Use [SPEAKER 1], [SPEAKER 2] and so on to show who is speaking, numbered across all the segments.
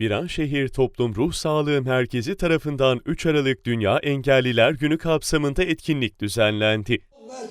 [SPEAKER 1] Viranşehir Toplum Ruh Sağlığı Merkezi tarafından 3 Aralık Dünya Engelliler Günü kapsamında etkinlik düzenlendi.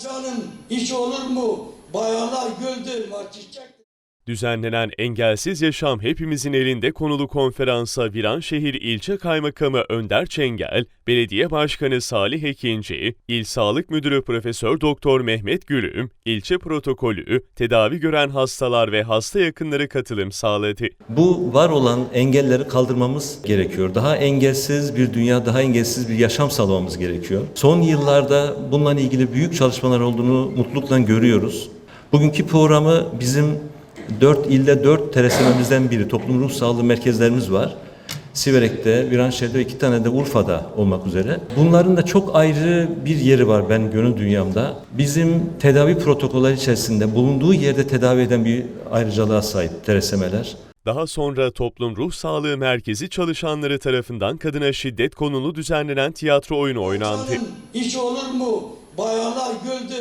[SPEAKER 2] Canım hiç olur mu? Bayanlar güldü, maç çiçek.
[SPEAKER 1] Düzenlenen Engelsiz Yaşam Hepimizin Elinde konulu konferansa Viranşehir İlçe Kaymakamı Önder Çengel, Belediye Başkanı Salih Ekinci, İl Sağlık Müdürü Profesör Doktor Mehmet Gülüm, ilçe protokolü, tedavi gören hastalar ve hasta yakınları katılım sağladı.
[SPEAKER 3] Bu var olan engelleri kaldırmamız gerekiyor. Daha engelsiz bir dünya, daha engelsiz bir yaşam sağlamamız gerekiyor. Son yıllarda bununla ilgili büyük çalışmalar olduğunu mutlulukla görüyoruz. Bugünkü programı bizim 4 ilde 4 TRSM'mizden biri, toplum ruh sağlığı merkezlerimiz var. Siverek'te, Viranşehir'de iki tane de Urfa'da olmak üzere. Bunların da çok ayrı bir yeri var ben gönül dünyamda. Bizim tedavi protokolleri içerisinde bulunduğu yerde tedavi eden bir ayrıcalığa sahip TRSM'ler.
[SPEAKER 1] Daha sonra Toplum Ruh Sağlığı Merkezi çalışanları tarafından kadına şiddet konulu düzenlenen tiyatro oyunu oynandı.
[SPEAKER 2] Hiç olur mu? Bayanlar güldü.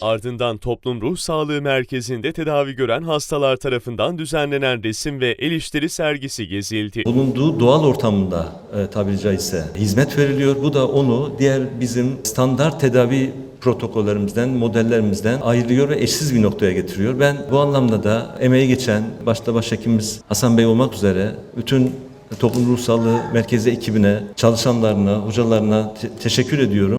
[SPEAKER 1] Ardından Toplum Ruh Sağlığı Merkezi'nde tedavi gören hastalar tarafından düzenlenen resim ve el işleri sergisi gezildi.
[SPEAKER 3] bulunduğu doğal ortamında e, tabiri caizse hizmet veriliyor. Bu da onu diğer bizim standart tedavi protokollerimizden, modellerimizden ayrılıyor ve eşsiz bir noktaya getiriyor. Ben bu anlamda da emeği geçen başta başhekimimiz Hasan Bey olmak üzere bütün Toplum Ruh Sağlığı Merkezi ekibine, çalışanlarına, hocalarına te- teşekkür ediyorum.